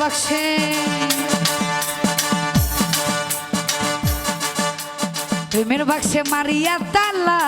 বাক্সে প্রেমের বাক্সে মারিয়া তালা।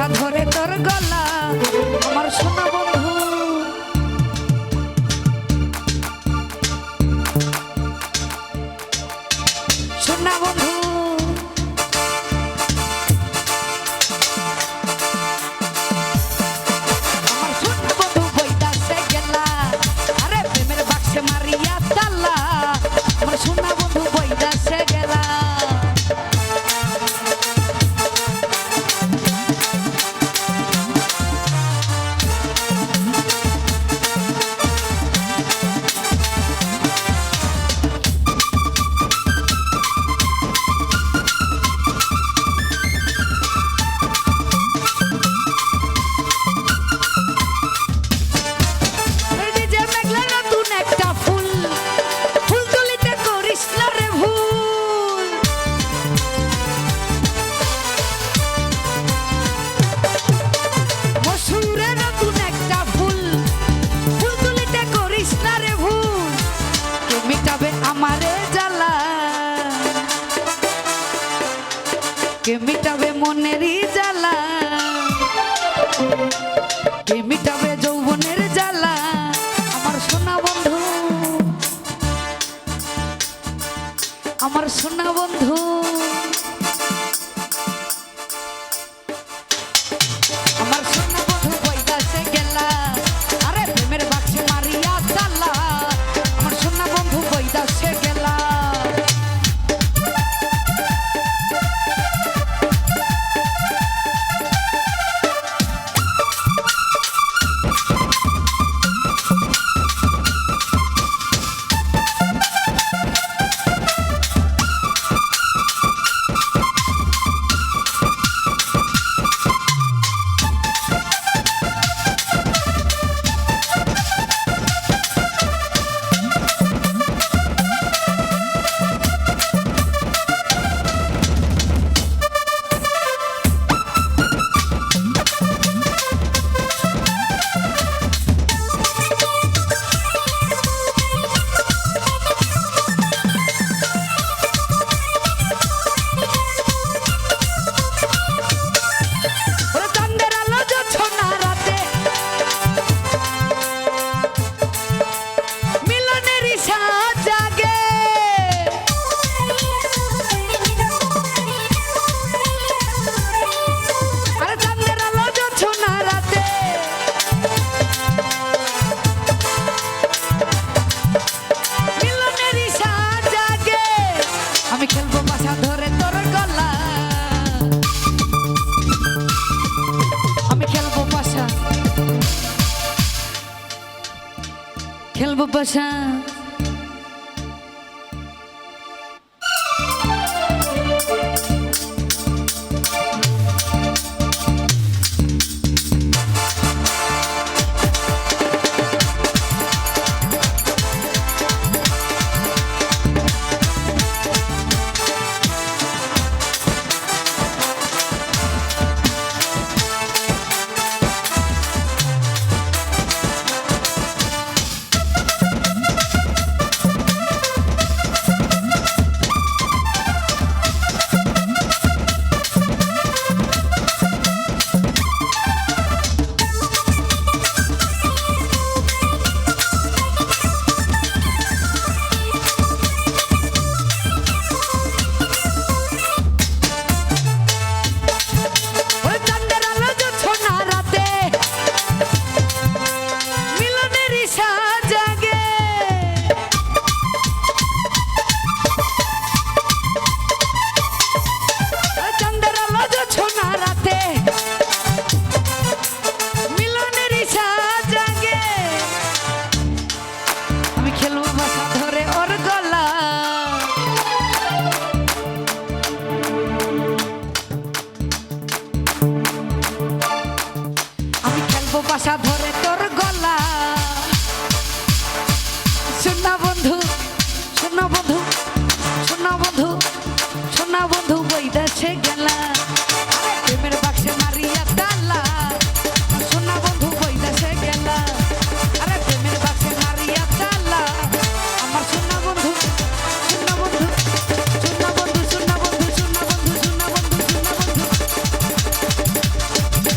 সাধরে তোর গল্প আমি খেলব বাসা ধরে তোর গলা আমি খেলব বাসা খেলব বাসা